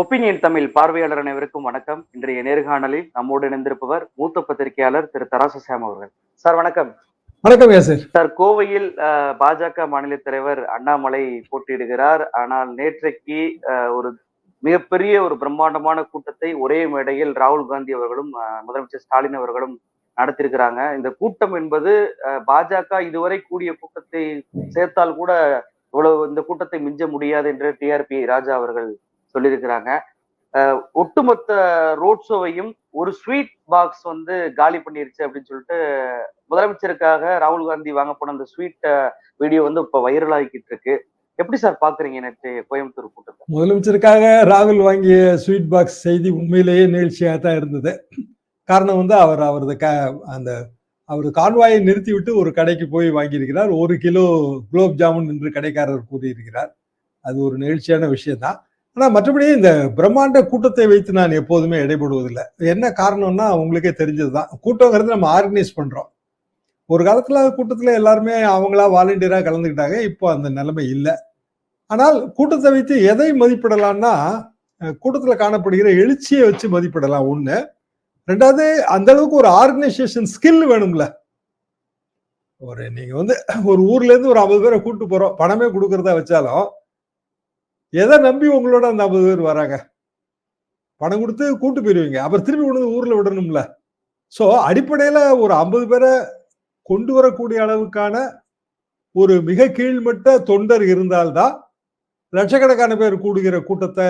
Opinion Tamil பார்வையாளர் அனைவருக்கும் வணக்கம். இன்றைய நேர்காணலில் நம்மோடு இணைந்திருப்பவர் மூத்த பத்திரிகையாளர் திரு தராசு சாம் அவர்கள். சார் வணக்கம். வணக்கம் யாசர் சார். கோவையில் பாஜக மாநில தலைவர் அண்ணாமலை போட்டியிடுகிறார். ஆனால் நேற்றைக்கு ஒரு மிகப்பெரிய ஒரு பிரம்மாண்டமான கூட்டத்தை ஒரே மேடையில் ராகுல் காந்தி அவர்களும் முதலமைச்சர் ஸ்டாலின் அவர்களும் நடத்தியிருக்கிறாங்க. இந்த கூட்டம் என்பது பாஜக இதுவரை கூடிய கூட்டத்தை சேர்த்தால் கூட இவ்வளவு இந்த கூட்டத்தை மிஞ்ச முடியாது என்று டிஆர்பி ராஜா அவர்கள் சொல்லியிருக்கிறாங்க. ஒட்டுமொத்த ரோட் ஷோவையும் ஒரு ஸ்வீட் பாக்ஸ் வந்து காலி பண்ணிருச்சு அப்படின்னு சொல்லிட்டு முதலமைச்சருக்காக ராகுல் காந்தி வாங்க போன அந்த ஸ்வீட் வீடியோ வந்து இப்ப வைரல் ஆகிக்கிட்டு இருக்கு. எப்படி சார் பாக்குறீங்க நேற்று கோயம்புத்தூர் கூட்டத்தை? முதலமைச்சருக்காக ராகுல் வாங்கிய ஸ்வீட் பாக்ஸ் செய்தி உண்மையிலேயே நிகழ்ச்சியாக தான் இருந்தது. காரணம் வந்து அவர் அவரது க அந்த அவர் கான்வாயை நிறுத்திவிட்டு ஒரு கடைக்கு போய் வாங்கியிருக்கிறார். ஒரு கிலோ குலோப் ஜாமுன் என்று கடைக்காரர் கூறியிருக்கிறார். அது ஒரு நிகழ்ச்சியான விஷயம்தான். ஆனால் மற்றபடி இந்த பிரம்மாண்ட கூட்டத்தை வைத்து நான் எப்போதுமே இடைபடுவதில்லை. என்ன காரணம்னா உங்களுக்கே தெரிஞ்சது தான் கூட்டங்கிறது நம்ம ஆர்கனைஸ் பண்ணுறோம் ஒரு காலத்தில் கூட்டத்தில் எல்லாருமே அவங்களா வாலண்டியராக கலந்துக்கிட்டாங்க. இப்போ அந்த நிலைமை இல்லை. ஆனால் கூட்டத்தை வைத்து எதை மதிப்பிடலாம்னா கூட்டத்தில் காணப்படுகிற எழுச்சியை வச்சு மதிப்பிடலாம். ஒன்று ரெண்டாவது அந்த அளவுக்கு ஒரு ஆர்கனைசேஷன் ஸ்கில் வேணும்ல. ஒரு நீங்கள் வந்து ஒரு ஊர்லேருந்து ஒரு ஐம்பது பேரை கூப்பிட்டு போகிறோம் பணமே கொடுக்குறதா வச்சாலும் எதை நம்பி உங்களோட அந்த ஐம்பது பேர் வராங்க? பணம் கொடுத்து கூட்டு போயிருவீங்க. அப்புறம் திரும்பி கொண்டு வந்து ஊர்ல விடணும்ல. ஸோ அடிப்படையில் ஒரு ஐம்பது பேரை கொண்டு வரக்கூடிய அளவுக்கான ஒரு மிக கீழ்மட்ட தொண்டர் இருந்தால்தான் லட்சக்கணக்கான பேர் கூடுகிற கூட்டத்தை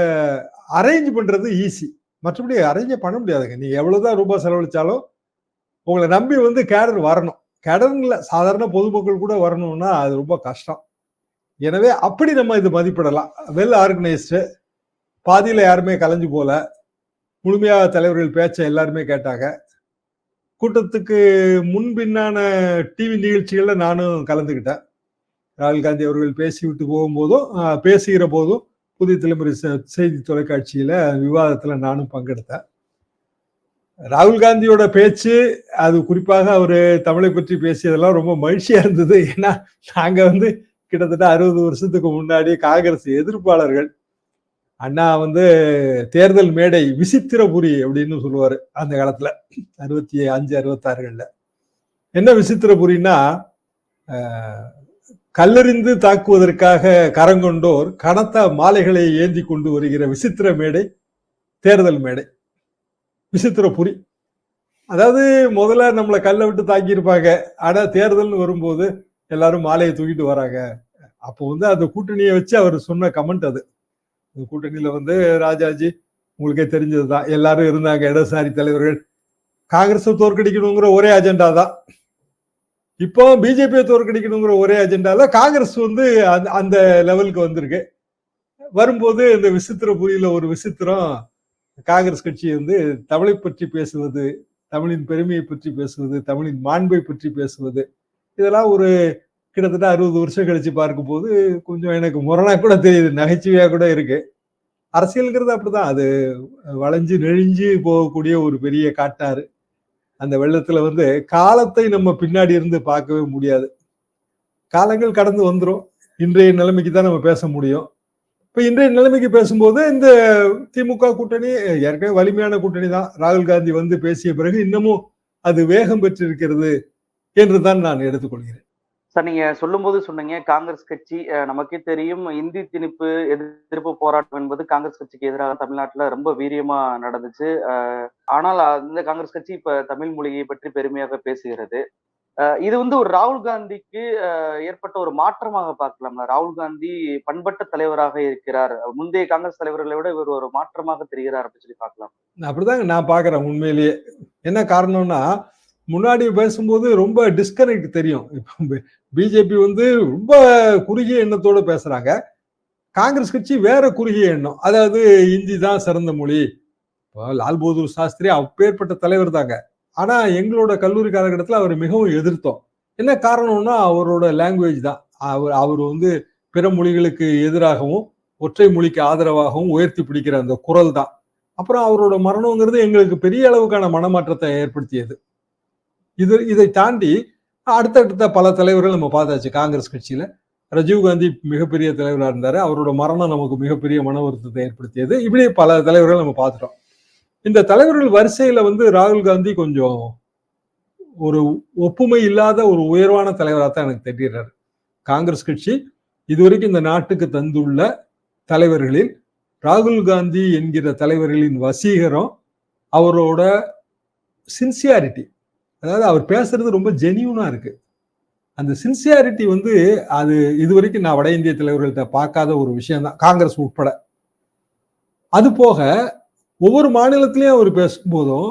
அரேஞ்ச் பண்ணுறது ஈஸி மற்றபடி அரேஞ்சே பண்ண முடியாதுங்க. நீங்க எவ்வளோதான் ரூபாய் செலவழித்தாலும் உங்களை நம்பி வந்து கேடர் வரணும். கேடர்ல சாதாரண பொதுமக்கள் கூட வரணும்னா அது ரொம்ப கஷ்டம். எனவே அப்படி நம்ம இது மதிப்பிடலாம். வெல் ஆர்கனைஸ்டு பாதியில் யாருமே கலைஞ்சு போல முழுமையாக தலைவர்கள் பேச்சை எல்லாருமே கேட்டாங்க. கூட்டத்துக்கு முன்பின்னான டிவி நிகழ்ச்சிகளில் நானும் கலந்துக்கிட்டேன். ராகுல் காந்தி அவர்கள் பேசிவிட்டு போகும்போதும் பேசுகிற போதும் புதிய தலைமுறை செ- செய்தி தொலைக்காட்சியில் விவாதத்தில் நானும் பங்கெடுத்தேன். ராகுல் காந்தியோட பேச்சு அது குறிப்பாக அவர் தமிழை பற்றி பேசியதெல்லாம் ரொம்ப மகிழ்ச்சியாக இருந்தது. ஏன்னா நாங்கள் வந்து கிட்டத்தட்ட அறுபது வருஷத்துக்கு முன்னாடி காங்கிரஸ் எதிர்ப்பாளர்கள் அண்ணா வந்து தேர்தல் மேடை விசித்திரபுரி அப்படின்னு சொல்லுவார் அந்த காலத்தில். அறுபத்தி அஞ்சு அறுபத்தாறுகளில். என்ன விசித்திரபுரின்னா கல்லறிந்து தாக்குவதற்காக கரங்கொண்டோர் கனத்த மாலைகளை ஏந்தி கொண்டு வருகிற விசித்திர மேடை தேர்தல் மேடை. விசித்திரபுரி. அதாவது முதல்ல நம்மளை கல்லை விட்டு தாக்கியிருப்பாங்க. ஆனால் தேர்தல்னு வரும்போது எல்லாரும் மாலையை தூக்கிட்டு வராங்க. அப்போ வந்து அந்த கூட்டணியை வச்சு அவர் சொன்ன கமெண்ட் அது. அந்த கூட்டணியில வந்து ராஜாஜி உங்களுக்கே தெரிஞ்சது தான் எல்லாரும் இருந்தாங்க இடதுசாரி தலைவர்கள். காங்கிரஸை தோற்கடிக்கணுங்கிற ஒரே அஜெண்டா தான். இப்போ பிஜேபியை தோற்கடிக்கணுங்கிற ஒரே அஜெண்டால காங்கிரஸ் வந்து அந்த- அந்த லெவலுக்கு வந்திருக்கு. வரும்போது இந்த விசித்திரபுரியில ஒரு விசித்திரம் காங்கிரஸ் கட்சி வந்து தமிழை பற்றி பேசுவது தமிழின் பெருமையை பற்றி பேசுவது தமிழின் மாண்பை பற்றி பேசுவது இதெல்லாம் ஒரு கிட்டத்தட்ட அறுபது வருஷம் கழிச்சு பார்க்கும்போது கொஞ்சம் எனக்கு முரணா கூட தெரியுது. நகைச்சுவையா கூட இருக்கு. அரசியலுங்கிறது அப்படிதான். அது வளைஞ்சு நெழிஞ்சு போகக்கூடிய ஒரு பெரிய காட்டாறு. அந்த வெள்ளத்துல வந்து காலத்தை நம்ம பின்னாடி இருந்து பார்க்கவே முடியாது. காலங்கள் கடந்து வந்துடும் இன்றைய நிலைமைக்கு தான் நம்ம பேச முடியும். இப்போ இன்றைய நிலைமைக்கு பேசும்போது இந்த திமுக கூட்டணி ஏற்கனவே வலிமையான கூட்டணி தான் ராகுல் காந்தி வந்து பேசிய பிறகு இன்னமும் அது வேகம் பெற்றிருக்கிறது. என்று தான் நான் எடுத்துக்கொள்கிறேன். சார் நீங்க சொல்லும்போது சொன்னீங்க காங்கிரஸ் கட்சி நமக்கே தெரியும் இந்தி திணிப்பு எதிர்ப்பு போராட்டம் என்பது காங்கிரஸ் கட்சிக்கு எதிராக தமிழ்நாட்டுல ரொம்ப வீரியமா நடந்துச்சு. ஆனால் அந்த காங்கிரஸ் கட்சி இப்ப தமிழ் மொழியை பற்றி பெருமையாக பேசுகிறது. இது வந்து ஒரு ராகுல் காந்திக்கு ஏற்பட்ட ஒரு மாற்றமாக பார்க்கலாம்ல. ராகுல் காந்தி பண்பட்ட தலைவராக இருக்கிறார். முந்தைய காங்கிரஸ் தலைவர்களை விட இவர் ஒரு மாற்றமாக தெரிகிறார் அப்படின்னு சொல்லி பார்க்கலாம். அப்படிதாங்க நான் பாக்குறேன் உண்மையிலேயே. என்ன காரணம்னா முன்னாடி பேசும்போது ரொம்ப டிஸ்கனெக்ட் தெரியும். இப்போ பிஜேபி வந்து ரொம்ப குறுகிய எண்ணத்தோட பேசுறாங்க. காங்கிரஸ் கட்சி வேற குறுகிய எண்ணம். அதாவது இந்தி தான் சிறந்த மொழி. இப்போ லால் பகதூர் சாஸ்திரி அப்பேற்பட்ட தலைவர் தாங்க. ஆனா எங்களோட கல்லூரி காலகட்டத்தில் அவர் மிகவும் எதிர்த்தோம். என்ன காரணம்னா அவரோட லாங்குவேஜ் தான். அவர் அவர் வந்து பிற மொழிகளுக்கு எதிராகவும் ஒற்றை மொழிக்கு ஆதரவாகவும் உயர்த்தி பிடிக்கிற அந்த குரல் தான். அப்புறம் அவரோட மரணங்கிறது எங்களுக்கு பெரிய அளவுக்கான மனமாற்றத்தை ஏற்படுத்தியது. இது இதை தாண்டி அடுத்தடுத்த பல தலைவர்கள் நம்ம பார்த்தாச்சு. காங்கிரஸ் கட்சியில ராஜீவ்காந்தி மிகப்பெரிய தலைவராக இருந்தார். அவரோட மரணம் நமக்கு மிகப்பெரிய மன வருத்தத்தை ஏற்படுத்தியது. இப்படி பல தலைவர்கள் நம்ம பார்த்துட்டோம். இந்த தலைவர்கள் வரிசையில வந்து ராகுல் காந்தி கொஞ்சம் ஒரு ஒப்புமை இல்லாத ஒரு உயர்வான தலைவராக தான் எனக்கு தெரிகிறார் காங்கிரஸ் கட்சி இதுவரைக்கும் இந்த நாட்டுக்கு தந்துள்ள தலைவர்களில் ராகுல் காந்தி என்கிற தலைவர்களின் வசீகரம் அவரோட சின்சியாரிட்டி அதாவது அவர் பேசுறது ரொம்ப ஜெனியூனா இருக்கு. அந்த சின்சியாரிட்டி வந்து அது இதுவரைக்கும் நான் வட இந்திய தலைவர்கள்ட்ட பார்க்காத ஒரு விஷயம் தான் காங்கிரஸ் உட்பட. அது போக ஒவ்வொரு மாநிலத்திலையும் அவர் பேசும்போதும்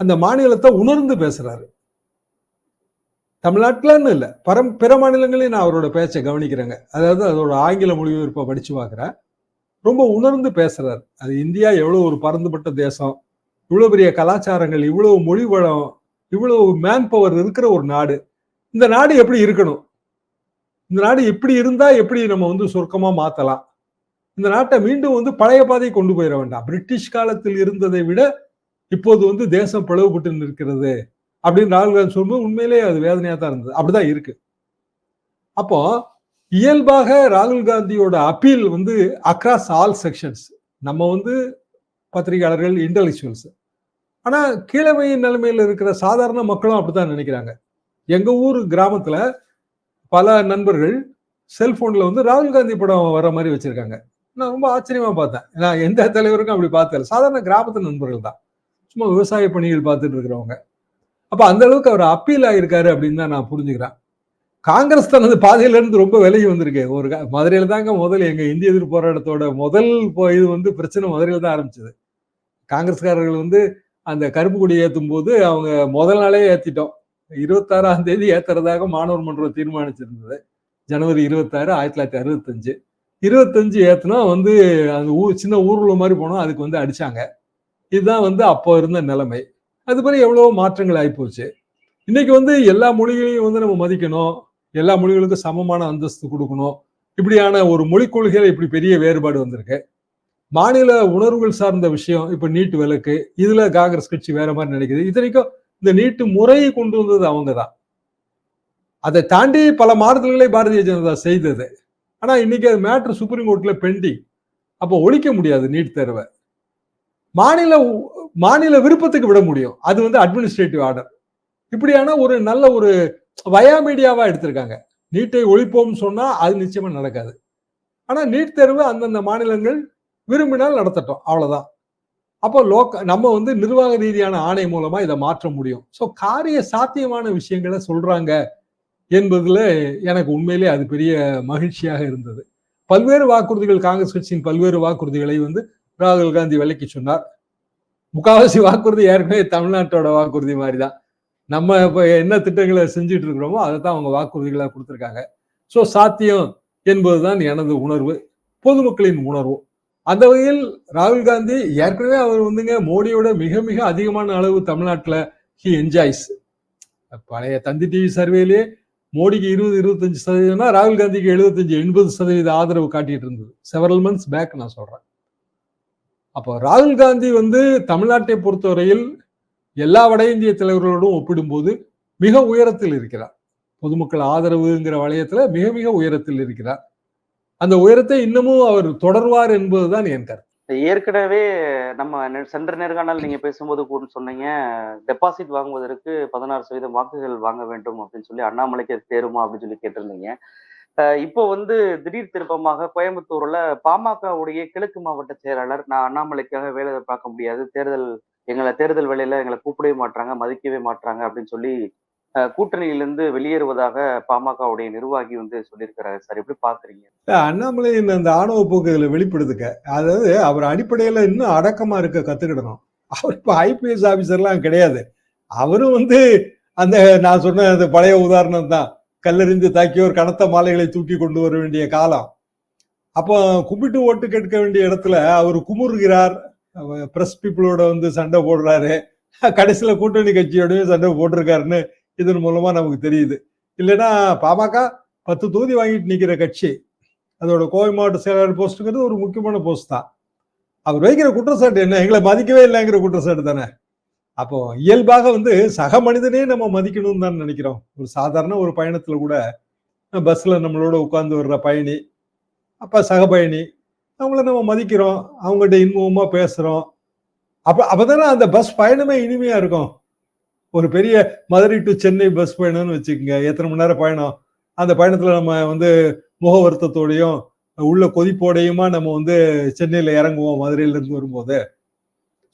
அந்த மாநிலத்தை உணர்ந்து பேசுறாரு. தமிழ்நாட்டிலன்னு இல்லை பரம் பிற மாநிலங்களையும் நான் அவரோட பேச்சை கவனிக்கிறேங்க. அதாவது அதோட ஆங்கில மொழிபெயர்ப்பை படிச்சு பார்க்குறேன். ரொம்ப உணர்ந்து பேசுறாரு. அது இந்தியா எவ்வளோ ஒரு பறந்துபட்ட தேசம் இவ்வளோ பெரிய கலாச்சாரங்கள் இவ்வளோ மொழி வளம் இவ்வளவு மேன் பவர் இருக்கிற ஒரு நாடு. இந்த நாடு எப்படி இருக்கணும்? இந்த நாடு எப்படி இருந்தா எப்படி நம்ம வந்து சொர்க்கமா மாத்தலாம்? இந்த நாட்டை மீண்டும் வந்து பழைய பாதையை கொண்டு போயிட வேண்டாம். பிரிட்டிஷ் காலத்தில் இருந்ததை விட இப்போது வந்து தேசம் பிளவுபட்டு நிற்கிறது அப்படின்னு ராகுல் காந்தி சொல்லும்போது உண்மையிலேயே அது வேதனையா தான் இருந்தது. அப்படிதான் இருக்கு. அப்போ இயல்பாக ராகுல் காந்தியோட அப்பீல் வந்து அக்ராஸ் ஆல் செக்ஷன்ஸ் நம்ம வந்து பத்திரிகையாளர்கள் இன்டலெக்சுவல்ஸ் ஆனால் கீழமையின் நிலைமையில் இருக்கிற சாதாரண மக்களும் அப்படித்தான் நினைக்கிறாங்க. எங்க ஊர் கிராமத்துல பல நண்பர்கள் செல்ஃபோனில் வந்து ராகுல் காந்தி படம் வர மாதிரி வச்சிருக்காங்க. நான் ரொம்ப ஆச்சரியமா பார்த்தேன். நான் எந்த தலைவருக்கும் அப்படி பார்த்தல சாதாரண கிராமத்து நண்பர்கள் தான். சும்மா விவசாய பணிகள் பார்த்துட்டு இருக்கிறவங்க. அப்போ அந்த அளவுக்கு அவர் அப்பீல் ஆகியிருக்காரு அப்படின்னு தான் நான் புரிஞ்சுக்கிறேன். காங்கிரஸ் தனது பாதையிலேருந்து ரொம்ப விலகி வந்திருக்கு. ஒரு மதுரையில் மதுரையில தாங்க முதல் எங்கள் இந்திய எதிர்ப்பு போராட்டத்தோட முதல் இது வந்து பிரச்சனை மதுரையில் தான் ஆரம்பிச்சது. காங்கிரஸ்காரர்கள் வந்து அந்த கருப்பு கொடி ஏற்றும் போது அவங்க முதல் நாளே ஏற்றிட்டோம் இருபத்தாறாம் தேதி ஏற்றுறதாக மாணவர் மன்றம் தீர்மானிச்சிருந்தது. ஜனவரி இருபத்தாறு ஆயிரத்தி தொள்ளாயிரத்தி அறுபத்தஞ்சு. இருபத்தஞ்சு ஏற்றினா வந்து அந்த ஊர் சின்ன ஊர்வல மாதிரி போனோம் அதுக்கு வந்து அடித்தாங்க இதுதான் வந்து அப்போ இருந்த நிலைமை. அது மாதிரி எவ்வளோ மாற்றங்கள் ஆகிப்போச்சு இன்னைக்கு வந்து எல்லா மொழிகளையும் வந்து நம்ம மதிக்கணும். எல்லா மொழிகளுக்கும் சமமான அந்தஸ்து கொடுக்கணும். இப்படியான ஒரு மொழிக் கொள்கையில் இப்படி பெரிய வேறுபாடு வந்திருக்கு. மாநில உணர்வுகள் சார்ந்த விஷயம் இப்ப நீட் விலக்கு இதுல காங்கிரஸ் கட்சி வேற மாதிரி நினைக்குது. இத்தனைக்கும் இந்த நீட்டு முறையை கொண்டு வந்தது அவங்க தான் அதை தாண்டி பல மாறுதல்களை பாரதிய ஜனதா செய்தது. ஆனா இன்னைக்கு அது மேட்ரு சுப்ரீம் கோர்ட்ல பெண்டிங். அப்போ ஒழிக்க முடியாது நீட் தேர்வை. மாநில மாநில விருப்பத்துக்கு விட முடியும். அது வந்து அட்மினிஸ்ட்ரேட்டிவ் ஆர்டர் இப்படியான ஒரு நல்ல ஒரு வயா மீடியாவா எடுத்திருக்காங்க. நீட்டை ஒழிப்போம்னு சொன்னா அது நிச்சயமா நடக்காது. ஆனா நீட் தேர்வு அந்தந்த மாநிலங்கள் விரும்பினால் நடத்தட்டும். அவ்வளவுதான். அப்போ லோக்க நம்ம வந்து நிர்வாக ரீதியான ஆணை மூலமா இதை மாற்ற முடியும். ஸோ காரிய சாத்தியமான விஷயங்களை சொல்றாங்க என்பதுல எனக்கு உண்மையிலே அது பெரிய மகிழ்ச்சியாக இருந்தது. பல்வேறு வாக்குறுதிகள் காங்கிரஸ் கட்சியின் பல்வேறு வாக்குறுதிகளை வந்து ராகுல் காந்தி விலைக்கு சொன்னார். முக்காவாசி வாக்குறுதி ஏற்கனவே தமிழ்நாட்டோட வாக்குறுதி மாதிரி தான் நம்ம இப்போ என்ன திட்டங்களை செஞ்சுட்டு இருக்கிறோமோ அதை தான் அவங்க வாக்குறுதிகளாக கொடுத்துருக்காங்க. ஸோ சாத்தியம் என்பதுதான் எனது உணர்வு. பொதுமக்களின் உணர்வு. அந்த வகையில் ராகுல் காந்தி ஏற்கனவே அவர் வந்துங்க மோடியோட மிக மிக அதிகமான அளவு தமிழ்நாட்டில் ஹி என்ஜாய்ஸ் பழைய தந்தி டிவி சர்வேலே மோடிக்கு இருபது இருபத்தஞ்சு சதவீதம்னா ராகுல் காந்திக்கு எழுபத்தஞ்சு எண்பது சதவீத ஆதரவு காட்டிட்டு இருந்தது. செவரல் மந்த்ஸ் பேக் நான் சொல்றேன். அப்போ ராகுல் காந்தி வந்து தமிழ்நாட்டை பொறுத்தவரையில் எல்லா வட இந்திய தலைவர்களோடும் ஒப்பிடும்போது மிக உயரத்தில் இருக்கிறார். பொதுமக்கள் ஆதரவுங்கிற வளையத்துல மிக மிக உயரத்தில் இருக்கிறார். அந்த உயரத்தை இன்னமும் அவர் தொடர்வார் என்பதுதான் என் கருத்து. ஏற்கனவே நம்ம நெ- சென்ற நேர்காணல் நீங்க பேசும்போது கூட சொன்னீங்க டெபாசிட் வாங்குவதற்கு பதினாறு சதவீதம் வாக்குகள் வாங்க வேண்டும் அப்படின்னு சொல்லி அண்ணாமலைக்கு தேருமா அப்படின்னு சொல்லி கேட்டிருந்தீங்க. இப்போ வந்து திடீர் திருப்பமாக கோயம்புத்தூர்ல பாமகவுடைய கிழக்கு மாவட்ட செயலாளர் நான் அண்ணாமலைக்காக வேலை பார்க்க முடியாது தேர்தல் எங்களை தேர்தல் வேலையில எங்களை கூப்பிடவே மாட்டாங்க மதிக்கவே மாட்டாங்க அப்படின்னு சொல்லி கூட்டணியிலிருந்து வெளியேறுவதாக பாமகவுடைய நிர்வாகி வந்து சொல்லியிருக்கிறாரு. சார் எப்படி பாக்குறீங்க அண்ணாமலையின் அந்த ஆணவ போக்கு இதுல வெளிப்படுத்துக்க அதாவது அவர் அடிப்படையில இன்னும் அடக்கமா இருக்க கத்துக்கிடணும். அவர் இப்ப ஐபிஎஸ் ஆபீசர்லாம் கிடையாது. அவரும் வந்து அந்த நான் சொன்ன அந்த பழைய உதாரணம் தான். கல்லறிந்து தாக்கியோர் கனத்த மாலைகளை தூக்கி கொண்டு வர வேண்டிய காலம். அப்போ கும்பிட்டு ஓட்டு கேட்க வேண்டிய இடத்துல அவர் குமுறுகிறார். பிரஸ் பீப்புளோட வந்து சண்டை போடுறாரு. கடைசியில கூட்டணி கட்சியோடய சண்டை போட்டிருக்காருன்னு இதன் மூலமா நமக்கு தெரியுது. இல்லைன்னா பாமக பத்து தொகுதி வாங்கிட்டு நிற்கிற கட்சி அதோட கோவை மாவட்ட செயலாளர் போஸ்ட்டுங்கிறது ஒரு முக்கியமான போஸ்ட் தான். அவர் வைக்கிற குற்றச்சாட்டு என்ன? எங்களை மதிக்கவே இல்லைங்கிற குற்றச்சாட்டு தானே? அப்போ இயல்பாக வந்து சக மனிதனே நம்ம மதிக்கணும்னு தான் நினைக்கிறோம். ஒரு சாதாரண ஒரு பயணத்துல கூட பஸ்ல நம்மளோட உட்கார்ந்து வர்ற பயணி அப்ப சக பயணி அவங்கள நம்ம மதிக்கிறோம். அவங்ககிட்ட இன்முகமா பேசுறோம். அப்ப அப்பதானே அந்த பஸ் பயணமே இனிமையா இருக்கும். ஒரு பெரிய மதுரை டு சென்னை பஸ் பயணம்னு வச்சுக்கோங்க. எத்தனை மணி நேரம் பயணம்? அந்த பயணத்துல நம்ம வந்து முக வருத்தத்தோடையும் உள்ள கொதிப்போடையுமா நம்ம வந்து சென்னையில இறங்குவோம் மதுரையில இருந்து வரும்போது.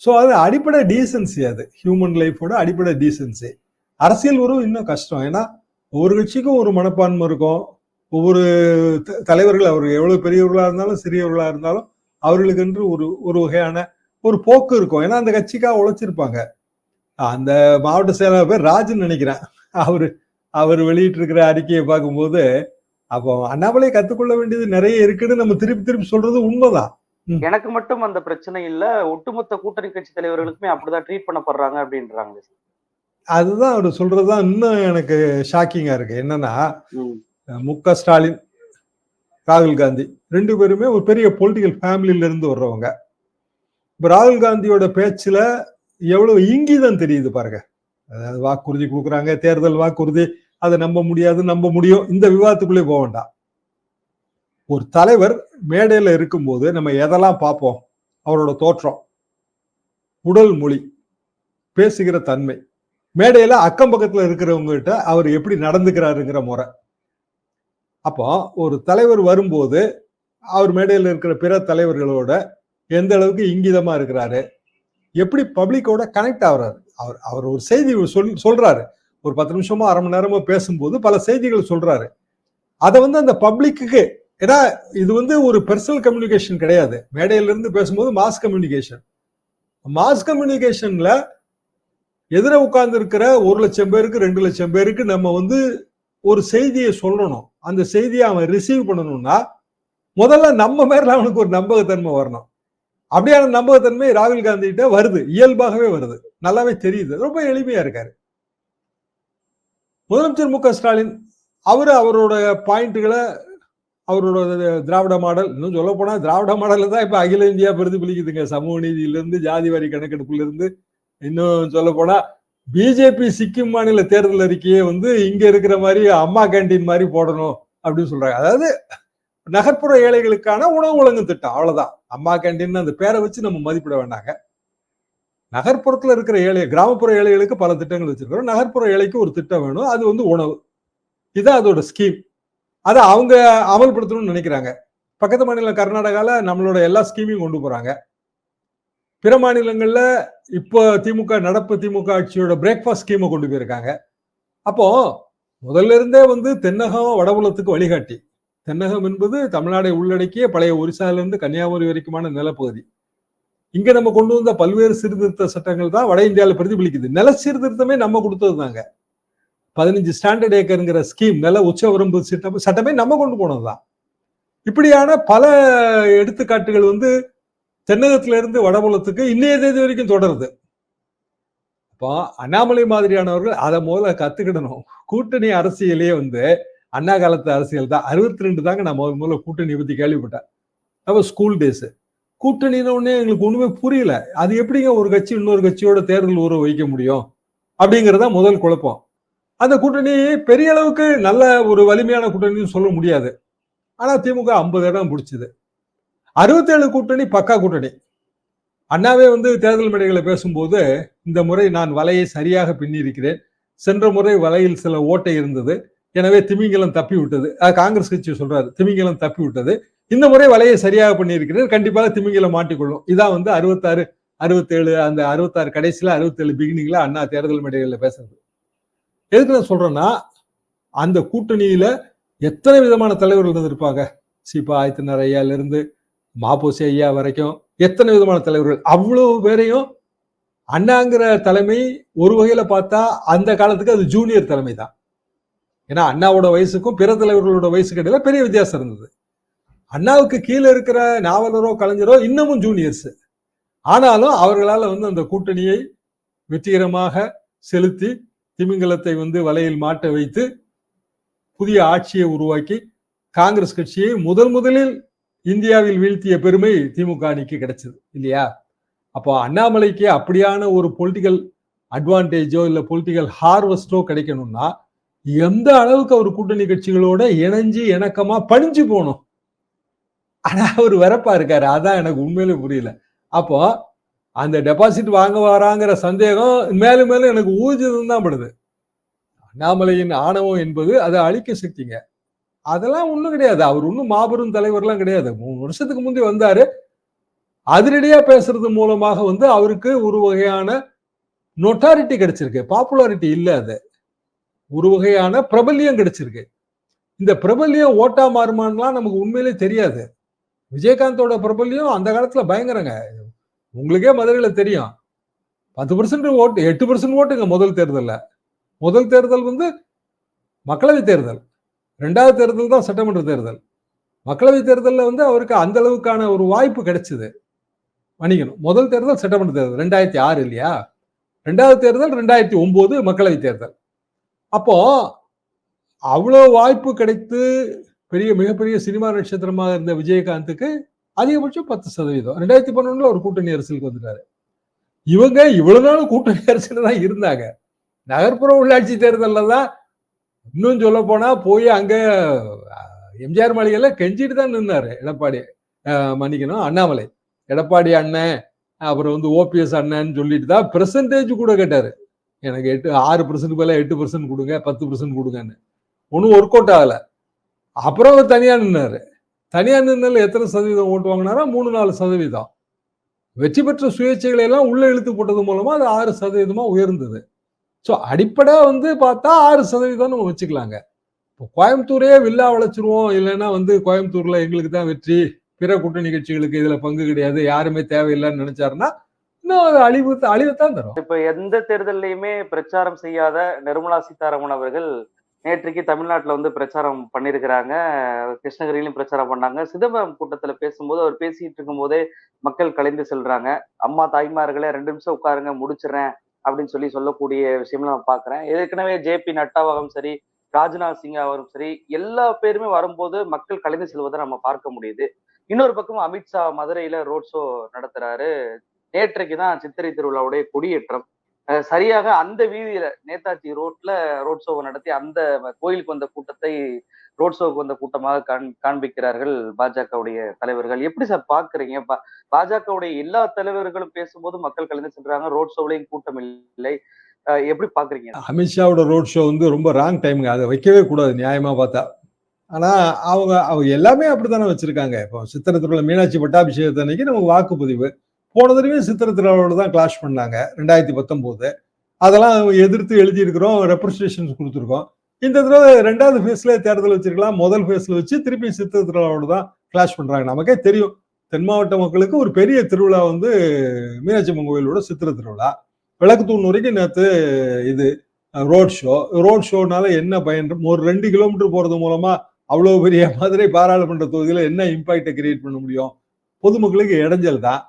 ஸோ அது அடிப்படை டீசன்சி அது. ஹியூமன் லைஃபோட அடிப்படை டீசன்சி அரசியல் உறவு இன்னும் கஷ்டம். ஏன்னா ஒவ்வொரு கட்சிக்கும் ஒரு மனப்பான்மை இருக்கும். ஒவ்வொரு த- தலைவர்கள் அவர் எவ்வளவு பெரியவர்களா இருந்தாலும் சிறியவர்களா இருந்தாலும் அவர்களுக்கென்று ஒரு ஒரு வகையான ஒரு போக்கு இருக்கும். ஏன்னா அந்த கட்சிக்காக உழைச்சிருப்பாங்க. அந்த மாவட்ட செயலாளர் பேர் ராஜன் நினைக்கிறேன். அவரு அவர் வெளியிட்டு இருக்கிற அறிக்கையை பார்க்கும்போது அப்போ அண்ணாமலை கத்துக்கொள்ள வேண்டியது நிறைய இருக்குன்னு நம்ம திருப்பி திருப்பி சொல்றது உண்மைதான். எனக்கு மட்டும் அந்த பிரச்சனை இல்ல. ஒட்டுமொத்த கூட்டணி கட்சி தலைவர்களுக்குமே அப்படிதான் ட்ரீட் பண்ணப்படுறாங்க அப்படின்றாங்க அதுதான் அவர் சொல்றதுதான் இன்னும் எனக்கு ஷாக்கிங்கா இருக்கு. என்னன்னா ம். மு க ஸ்டாலின் ராகுல் காந்தி ரெண்டு பேருமே ஒரு பெரிய பொலிட்டிக்கல் ஃபேமிலியில இருந்து வர்றவங்க. இப்ப ராகுல் காந்தியோட பேச்சுல எவ்வளவு இங்கிதம் தெரியுது பாருங்க. அதாவது வாக்குறுதி கொடுக்குறாங்க தேர்தல் வாக்குறுதி அதை நம்ப முடியாது நம்ப முடியும் இந்த விவாதத்துக்குள்ளே போக வேண்டாம். ஒரு தலைவர் மேடையில் இருக்கும்போது நம்ம எதெல்லாம் பார்ப்போம்? அவரோட தோற்றம் உடல் மொழி பேசுகிற தன்மை. மேடையில அக்கம் பக்கத்துல இருக்கிறவங்ககிட்ட அவர் எப்படி நடந்துக்கிறாருங்கிற முறை. அப்போ ஒரு தலைவர் வரும்போது அவர் மேடையில் இருக்கிற பிற தலைவர்களோட எந்த அளவுக்கு இங்கிதமா இருக்கிறாரு எப்படி பப்ளிக்கோட கனெக்ட் ஆகுறாரு? அவர் அவர் ஒரு செய்தி சொல் சொல்றாரு. ஒரு பத்து நிமிஷமோ அரை மணி நேரமோ பேசும்போது பல செய்திகள் சொல்றாரு. அதை வந்து அந்த பப்ளிக்கு ஏன்னா இது வந்து ஒரு பர்சனல் கம்யூனிகேஷன் கிடையாது. மேடையில இருந்து பேசும்போது மாஸ் கம்யூனிகேஷன் மாஸ் கம்யூனிகேஷன்ல எதிர உட்கார்ந்து இருக்கிற ஒரு லட்சம் பேருக்கு ரெண்டு லட்சம் பேருக்கு நம்ம வந்து ஒரு செய்தியை சொல்லணும். அந்த செய்தியை அவன் ரிசீவ் பண்ணணும்னா முதல்ல நம்ம மேல அவனுக்கு ஒரு நம்பகத்தன்மை வரணும். அப்படியான நம்பகத்தன்மை ராகுல் காந்தி கிட்ட வருது. இயல்பாகவே வருது. நல்லாவே தெரியுது. ரொம்ப எளிமையா இருக்காரு. முதலமைச்சர் மு க ஸ்டாலின் அவரு அவரோட பாயிண்ட்டுகளை அவரோட திராவிட மாடல் இன்னும் சொல்ல போனா திராவிட மாடல்ல தான் இப்ப அகில இந்தியா பிரதிபலிக்குதுங்க. சமூக நீதியில இருந்து ஜாதி வரி கணக்கெடுப்புல இருந்து இன்னும் சொல்ல போனா பிஜேபி சிக்கிம் மாநில தேர்தல் அறிக்கையே வந்து இங்க இருக்கிற மாதிரி அம்மா கேண்டீன் மாதிரி போடணும் அப்படின்னு சொல்றாங்க. அதாவது நகர்ப்புற ஏழைகளுக்கான உணவு வழங்கும் திட்டம். அவ்வளவுதான். அம்மா கேண்டீன் அந்த பேரை வச்சு நம்ம மதிப்பிட வேண்டாங்க. நகர்ப்புறத்தில் இருக்கிற ஏழை கிராமப்புற ஏழைகளுக்கு பல திட்டங்கள் வச்சிருக்கிறோம். நகர்ப்புற ஏழைக்கு ஒரு திட்டம் வேணும். அது வந்து உணவு. இதான் அதோட ஸ்கீம் அதை அவங்க அமல்படுத்தணும்னு நினைக்கிறாங்க. பக்கத்து மாநிலம் கர்நாடகாவில் நம்மளோட எல்லா ஸ்கீமையும் கொண்டு போகிறாங்க பிற மாநிலங்களில் இப்போ திமுக நடப்பு திமுக ஆட்சியோட பிரேக்ஃபாஸ்ட் ஸ்கீமை கொண்டு போயிருக்காங்க. அப்போ முதல்ல இருந்தே வந்து தென்னகம் வடபுலத்துக்கு வழிகாட்டி. தென்னகம் என்பது தமிழ்நாடை உள்ளடக்கிய பழைய ஒரிசால இருந்து கன்னியாகுமரி வரைக்குமான நிலப்பகுதி. இங்க நம்ம கொண்டு வந்த பல்வேறு சீர்திருத்த சட்டங்கள் தான் வட இந்தியாவில் பிரதிபலிக்குது. நில சீர்திருத்தமே நம்ம கொடுத்தது தாங்க. பதினஞ்சு ஸ்டாண்டர்ட் ஏக்கருங்கிற ஸ்கீம் நில உச்சவரம்பு சட்டம் சட்டமே நம்ம கொண்டு போனதுதான் இப்படியான பல எடுத்துக்காட்டுகள் வந்து தென்னகத்திலிருந்து வடபுலத்துக்கு இன்னைய தேதி வரைக்கும் தொடருது. அப்போ அண்ணாமலை மாதிரியானவர்கள் அதை முதல்ல கத்துக்கிடணும். கூட்டணி அரசியலே வந்து அண்ணா காலத்து அரசியல் தான். அறுபத்தி ரெண்டு தாங்க நான் முதல் முதல்ல கூட்டணி பற்றி கேள்விப்பட்டேன். அப்போ ஸ்கூல் டேஸு கூட்டணின உடனே எங்களுக்கு ஒன்றுமே புரியல. அது எப்படிங்க ஒரு கட்சி இன்னொரு கட்சியோட தேர்தல் உறவு வைக்க முடியும்? அப்படிங்கிறதா முதல் குழப்பம். அந்த கூட்டணி பெரிய அளவுக்கு நல்ல ஒரு வலிமையான கூட்டணின்னு சொல்ல முடியாது. ஆனால் திமுக ஐம்பது இடம் பிடிச்சது. அறுபத்தேழு கூட்டணி பக்கா கூட்டணி. அண்ணாவே வந்து தேர்தல் மேடைகளை பேசும்போது இந்த முறை நான் வலையை சரியாக பின்னிருக்கிறேன் சென்ற முறை வலையில் சில ஓட்டை இருந்தது. எனவே திமிங்கலம் தப்பி விட்டது காங்கிரஸ் கட்சி சொல்றாரு திமிங்கலம் தப்பி விட்டது இந்த முறை வலையை சரியாக பண்ணியிருக்கிறது கண்டிப்பாக திமிங்கலம் மாட்டிக்கொள்ளும். இதான் வந்து அறுபத்தாறு அறுபத்தேழு அந்த அறுபத்தாறு கடைசியில் அறுபத்தேழு பிகினிங்ல அண்ணா தேர்தல் மேடைகளில் பேசுறது. எதுக்கு நான் சொல்றேன்னா அந்த கூட்டணியில எத்தனை விதமான தலைவர்கள் இருந்திருப்பாங்க? சீபா ஆயத்தினர் ஐயால இருந்து மாப்போசி ஐயா வரைக்கும் எத்தனை விதமான தலைவர்கள்? அவ்வளவு பேரையும் அண்ணாங்கிற தலைமை ஒரு வகையில பார்த்தா அந்த காலத்துக்கு அது ஜூனியர் தலைமை தான் ஏன்னா அண்ணாவோட வயசுக்கும் பிற தலைவர்களோட வயசுக்கு இடையில பெரிய வித்தியாசம் இருந்தது. அண்ணாவுக்கு கீழே இருக்கிற நாவலரோ கலைஞரோ இன்னமும் ஜூனியர்ஸ் ஆனாலும் அவர்களால் வந்து அந்த கூட்டணியை வெற்றிகரமாக செலுத்தி திமிங்கலத்தை வந்து வலையில் மாட்ட வைத்து புதிய ஆட்சியை உருவாக்கி காங்கிரஸ் கட்சியை முதல் முதலில் இந்தியாவில் வீழ்த்திய பெருமை திமுக அணிக்கு கிடைச்சது இல்லையா? அப்போ அண்ணாமலைக்கு அப்படியான ஒரு பொலிட்டிக்கல் அட்வான்டேஜோ இல்லை பொலிட்டிக்கல் ஹார்வெஸ்டோ கிடைக்கணும்னா எந்த அளவுக்கு அவர் கூட்டணி கட்சிகளோட இணைஞ்சு இணக்கமா பணிஞ்சு போகணும் ஆனா அவர் வரப்பா இருக்காரு. அதான் எனக்கு உண்மையிலே புரியல. அப்போ அந்த டெபாசிட் வாங்க வராங்கிற சந்தேகம் மேலும் மேலும் எனக்கு ஊர்ஜிதம் தான் படுது. அண்ணாமலையின் ஆணவம் என்பது அதை அழிக்க சக்திங்க. அதெல்லாம் ஒன்றும் கிடையாது. அவர் ஒன்றும் மாபெரும் தலைவர்லாம் கிடையாது. மூணு வருஷத்துக்கு முந்தி வந்தாரு. அதிரடியா பேசுறது மூலமாக வந்து அவருக்கு ஒரு வகையான நொட்டாரிட்டி கிடைச்சிருக்கு. பாப்புலாரிட்டி இல்லை அது. ஒரு வகையான பிரபல்யம் கிடைச்சிருக்கு. இந்த பிரபல்யம் ஓட்டா மாறுமான்லாம் நமக்கு உண்மையிலே தெரியாது. விஜயகாந்தோட பிரபல்யம் அந்த காலத்துல பயங்கரங்க. உங்களுக்கே மதுரையில தெரியும். பத்து பர்சன்ட் ஓட்டு எட்டு பர்சன்ட் ஓட்டுங்க முதல் தேர்தலில். முதல் தேர்தல் வந்து மக்களவை தேர்தல். ரெண்டாவது தேர்தல் தான் சட்டமன்ற தேர்தல். மக்களவை தேர்தலில் வந்து அவருக்கு அந்த அளவுக்கான ஒரு வாய்ப்பு கிடைச்சிது. மன்னிக்கணும். முதல் தேர்தல் சட்டமன்ற தேர்தல். ரெண்டாயிரத்தி ஆறு இல்லையா? ரெண்டாவது தேர்தல் ரெண்டாயிரத்தி ஒன்பது மக்களவை தேர்தல். அப்போ அவ்வளோ வாய்ப்பு கிடைத்து பெரிய மிகப்பெரிய சினிமா நட்சத்திரமாக இருந்த விஜயகாந்துக்கு அதிகபட்சம் பத்து சதவீதம். ரெண்டாயிரத்தி பன்னெண்டுல ஒரு கூட்டணி அரசியலுக்கு வந்துட்டாரு. இவங்க இவ்வளவு நாள் கூட்டணி அரசியல் தான் இருந்தாங்க. நகர்ப்புற உள்ளாட்சி தேர்தலில் தான் இன்னும் சொல்ல போனா போய் அங்க எம்ஜிஆர் மாளிகையில கெஞ்சிட்டு தான் நின்னாரு எடப்பாடி மன்னிக்கணும் அண்ணாமலை. எடப்பாடி அண்ணன் அப்புறம் வந்து ஓபிஎஸ் அண்ணன் சொல்லிட்டு தான் பெர்சன்டேஜ் கூட கேட்டாரு. எனக்கு எட்டு ஆறு பர்சன்ட் மேலே எட்டு பர்சன்ட் கொடுங்க பத்து பர்சன்ட் கொடுங்கன்னு. ஒன்றும் ஒர்க் அவுட் ஆகலை. அப்புறம் அவர் தனியாக நின்னார். தனியாக நின்னால எத்தனை சதவீதம் ஓட்டு வாங்கினாரா மூணு நாலு சதவீதம். வெற்றி பெற்ற சுயேட்சைகளை எல்லாம் உள்ளே இழுத்து போட்டது மூலமாக அது ஆறு சதவீதமாக உயர்ந்தது. ஸோ அடிப்படையாக வந்து பார்த்தா ஆறு சதவீதம் நம்ம வச்சுக்கலாங்க. இப்போ கோயம்புத்தூரே வில்லா வளைச்சிருவோம் இல்லைன்னா வந்து கோயம்புத்தூரில் எங்களுக்கு தான் வெற்றி. பிற கூட்டணி கட்சிகளுக்கு இதில் பங்கு கிடையாது யாருமே தேவையில்லைன்னு நினச்சாருன்னா இன்னும் அது அழிவு அழிவுத்தான் தரும். இப்ப எந்த தேர்தல்லையுமே பிரச்சாரம் செய்யாத நிர்மலா சீதாராமன் அவர்கள் நேற்றைக்கு தமிழ்நாட்டுல வந்து பிரச்சாரம் பண்ணியிருக்கிறாங்க கிருஷ்ணகிரியிலும் பிரச்சாரம் பண்ணாங்க. சிதம்பரம் கூட்டத்துல பேசும்போது அவர் பேசிட்டு இருக்கும் போதே மக்கள் கலைந்து செல்றாங்க. அம்மா தாய்மார்களே ரெண்டு நிமிஷம் உட்காருங்க முடிச்சிடுறேன் அப்படின்னு சொல்லி சொல்லக்கூடிய விஷயம்லாம் நான் பாக்குறேன். ஏற்கனவே ஜே பி நட்டாவாகவும் சரி ராஜ்நாத் சிங் அவரும் சரி எல்லா பேருமே வரும்போது மக்கள் கலைந்து செல்வதை நம்ம பார்க்க முடியுது. இன்னொரு பக்கம் அமித்ஷா மதுரையில ரோட் ஷோ நடத்துறாரு நேற்றைக்கு தான் சித்திரை திருவிழாவுடைய கொடியேற்றம். சரியாக அந்த வீதியில நேதாஜி ரோட்ல ரோட் ஷோவை நடத்தி அந்த கோயிலுக்கு வந்த கூட்டத்தை ரோட் ஷோவுக்கு வந்த கூட்டமாக காண் காண்பிக்கிறார்கள் பாஜகவுடைய தலைவர்கள். எப்படி சார் பாக்குறீங்க? பாஜகவுடைய எல்லா தலைவர்களும் பேசும்போது மக்கள் கலந்து சென்றாங்க ரோட் ஷோவிலையும் கூட்டம் இல்லை. எப்படி பாக்குறீங்க? அமித்ஷாவோட ரோட் ஷோ வந்து ரொம்ப ராங் டைமுங்க அதை வைக்கவே கூடாது நியாயமா பார்த்தா. ஆனா அவங்க அவங்க எல்லாமே அப்படித்தானே வச்சிருக்காங்க. இப்போ சித்திரை திருவிழா மீனாட்சி பட்டாபிஷேகத்தன்னைக்கு நமக்கு வாக்குப்பதிவு. போன தடவையும் சித்திர திருவிழாவோட தான் கிளாஷ் பண்ணாங்க ரெண்டாயிரத்தி பத்தொம்போது. அதெல்லாம் எதிர்த்து எழுதியிருக்கிறோம் ரெப்ரஸன்டேஷன்ஸ் கொடுத்துருக்கோம். இந்த தடவை ரெண்டாவது ஃபேஸ்ல தேர்தல் வச்சிருக்கலாம் முதல் ஃபேஸ்ல வச்சு திருப்பி சித்திரை திருவிழாவோட தான் கிளாஷ் பண்றாங்க. நமக்கே தெரியும் தென் மாவட்ட மக்களுக்கு ஒரு பெரிய திருவிழா வந்து மீனாட்சி அம்மன் கோயிலோட சித்திரை திருவிழா. விளக்கு தூண் வரைக்கும் நேற்று இது ரோட் ஷோ ரோட் ஷோனால என்ன பயன்? ஒரு ரெண்டு கிலோமீட்டர் போறது மூலமா அவ்வளோ பெரிய மதுரை பாராளுமன்ற தொகுதியில் என்ன இம்பாக்டை கிரியேட் பண்ண முடியும்? பொதுமக்களுக்கு இடைஞ்சல் தான்.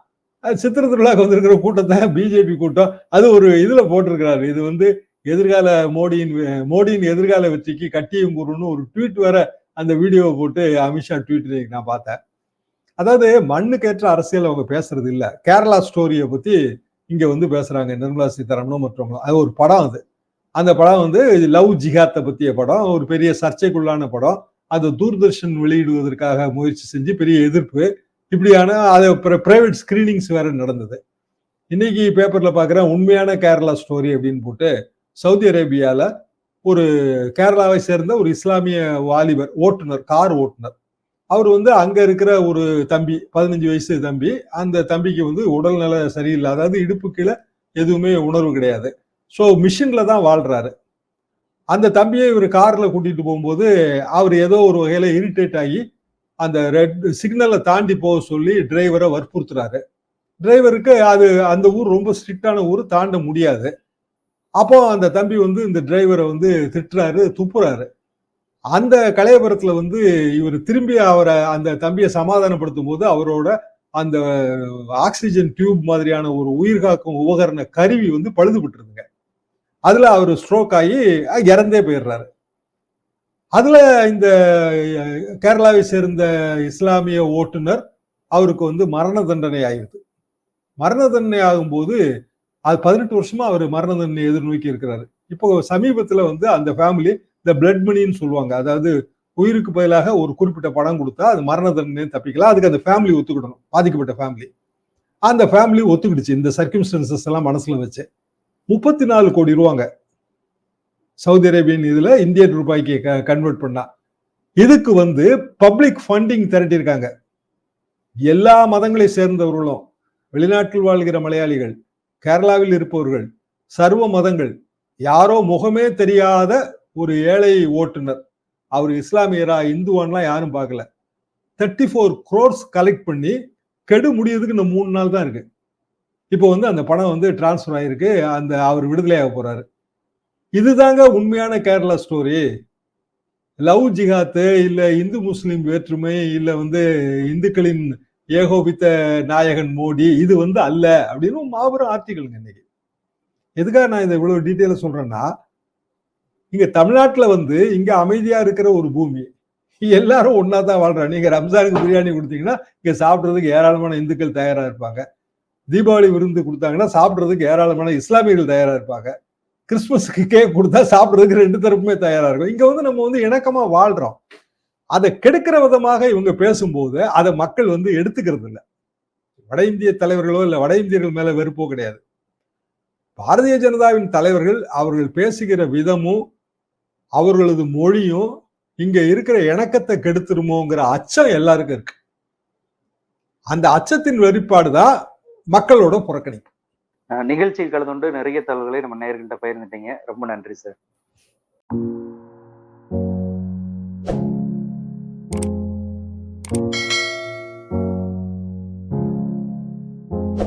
சித்திரை திருவிழாக்கு வந்திருக்கிற கூட்டத்தை பிஜேபி கூட்டம். அது ஒரு இதுல போட்டிருக்கிறாரு. இது வந்து எதிர்கால மோடியின் மோடியின் எதிர்கால வெற்றிக்கு கட்டியும் கூறுன்னு ஒரு ட்வீட் வேற அந்த வீடியோவை போட்டு அமித்ஷா ட்வீட் நான் பார்த்தேன். அதாவது மண்ணுக்கேற்ற அரசியல் அவங்க பேசுறது இல்லை. கேரளா ஸ்டோரியை பத்தி இங்க வந்து பேசுறாங்க நிர்மலா சீதாராமனும் மற்றவங்களும். அது ஒரு படம் அது. அந்த படம் வந்து லவ் ஜிஹாத்தை பத்திய படம். ஒரு பெரிய சர்ச்சைக்குள்ளான படம். அதை தூர்தர்ஷன் வெளியிடுவதற்காக முயற்சி செஞ்சு பெரிய எதிர்ப்பு. இப்படியான அது பிரைவேட் ஸ்கிரீனிங்ஸ் வேற நடந்தது. இன்னைக்கு பேப்பர்ல பாக்குறேன் உண்மையான கேரளா ஸ்டோரி அப்படின்னு போட்டு சவுதி அரேபியால ஒரு கேரளாவை சேர்ந்த ஒரு இஸ்லாமிய வாலிபர் ஓட்டுநர் கார் ஓட்டுநர். அவர் வந்து அங்க இருக்கிற ஒரு தம்பி பதினஞ்சு வயசு தம்பி அந்த தம்பிக்கு வந்து உடல்நல சரியில்லை அதாவது இடுப்பு கீழே எதுவுமே உணர்வு கிடையாது. ஸோ மிஷின்ல தான் வாழ்றாரு. அந்த தம்பியை இவர் கார்ல கூட்டிட்டு போகும்போது அவர் ஏதோ ஒரு வகையில இரிட்டேட் ஆகி அந்த ரெட் சிக்னலை தாண்டி போக சொல்லி டிரைவரை வற்புறுத்துறாரு. டிரைவருக்கு அது அந்த ஊர் ரொம்ப ஸ்ட்ரிக்டான ஊர் தாண்ட முடியாது. அப்போ அந்த தம்பி வந்து இந்த டிரைவரை வந்து திட்டுறாரு துப்புறாரு. அந்த கலையபுரத்துல வந்து இவர் திரும்பி அவரை அந்த தம்பியை சமாதானப்படுத்தும் போது அவரோட அந்த ஆக்சிஜன் டியூப் மாதிரியான ஒரு உயிர் காக்கும் உபகரண கருவி வந்து பழுதுபட்டுருதுங்க. அதில் அதுல அவர் ஸ்ட்ரோக் ஆகி இறந்தே போயிடுறாரு. அதில் இந்த கேரளாவை சேர்ந்த இஸ்லாமிய ஓட்டுநர் அவருக்கு வந்து மரண தண்டனை ஆகிடுது மரண தண்டனை ஆகும்போது அது பதினெட்டு வருஷமா அவர் மரண தண்டனை எதிர்நோக்கி இருக்கிறாரு. இப்போ சமீபத்தில் வந்து அந்த ஃபேமிலி இந்த பிளட் மணின்னு சொல்லுவாங்க. அதாவது உயிருக்கு பதிலாக ஒரு குறிப்பிட்ட படம் கொடுத்தா அது மரண தண்டனை தப்பிக்கலாம். அதுக்கு அந்த ஃபேமிலி ஒத்துக்கிடணும். பாதிக்கப்பட்ட ஃபேமிலி அந்த ஃபேமிலி ஒத்துக்கிடுச்சு. இந்த சர்க்கிம்ஸ்டன்சஸ் எல்லாம் மனசுல வச்சு. முப்பத்தி நாலு கோடி ரூபாங்க. சவுதி அரேபியன் இதில் இந்தியன் ரூபாய்க்கு கன்வெர்ட் பண்ணா. இதுக்கு வந்து பப்ளிக் ஃபண்டிங் திரட்டியிருக்காங்க. எல்லா மதங்களை சேர்ந்தவர்களும் வெளிநாட்டில் வாழ்கிற மலையாளிகள் கேரளாவில் இருப்பவர்கள் சர்வ மதங்கள் யாரோ முகமே தெரியாத ஒரு ஏழை ஓட்டுநர். அவர் இஸ்லாமியரா இந்துவான்லாம் யாரும் பார்க்கல. தேர்ட்டி ஃபோர் க்ரோர்ஸ் கலெக்ட் பண்ணி கெடு முடியறதுக்கு இன்னும் மூணு நாள் தான் இருக்கு. இப்போ வந்து அந்த பணம் வந்து டிரான்ஸ்ஃபர் ஆயிருக்கு. அந்த அவர் விடுதலையாக போறாரு. இதுதாங்க உண்மையான கேரளா ஸ்டோரி லவ் ஜிஹாத்து இல்லை இந்து முஸ்லீம் வேற்றுமை இல்லை வந்து இந்துக்களின் ஏகோபித்த நாயகன் மோடி இது வந்து அல்ல அப்படின்னு மாபெரும் ஆர்டிகளுங்க இன்னைக்கு. எதுக்காக நான் இதை இவ்வளோ டீட்டெயிலாக சொல்கிறேன்னா இங்கே தமிழ்நாட்டில் வந்து இங்கே அமைதியாக இருக்கிற ஒரு பூமி எல்லாரும் ஒன்றா தான் வாழ்கிறாங்க நீங்கள் ரம்ஜானுக்கு பிரியாணி கொடுத்தீங்கன்னா இங்கே சாப்பிட்றதுக்கு ஏராளமான இந்துக்கள் தயாராக இருப்பாங்க. தீபாவளி விருந்து கொடுத்தாங்கன்னா சாப்பிட்றதுக்கு ஏராளமான இஸ்லாமியர்கள் தயாராக இருப்பாங்க. கிறிஸ்மஸுக்கு கேக் கொடுத்தா சாப்பிட்றதுக்கு ரெண்டு தரப்புமே தயாரா இருக்கும். இங்க வந்து நம்ம வந்து இணக்கமா வாழ்றோம். அதை கெடுக்கிற விதமாக இவங்க பேசும்போது அதை மக்கள் வந்து எடுத்துக்கிறது இல்லை. வட இந்திய தலைவர்களோ இல்லை வட இந்தியர்கள் மேல வெறுப்போ கிடையாது. பாரதிய ஜனதாவின் தலைவர்கள் அவர்கள் பேசுகிற விதமும் அவர்களது மொழியும் இங்க இருக்கிற இணக்கத்தை கெடுத்துருமோங்கிற அச்சம் எல்லாருக்கும் இருக்கு. அந்த அச்சத்தின் வெளிப்பாடு தான் மக்களோட புறக்கணிப்பு. நிகழ்ச்சியில் கலந்து கொண்டு நிறைய தகவல்களை நம்ம நேர்கள்ட்ட பயிர்ந்துட்டீங்க ரொம்ப நன்றி சார்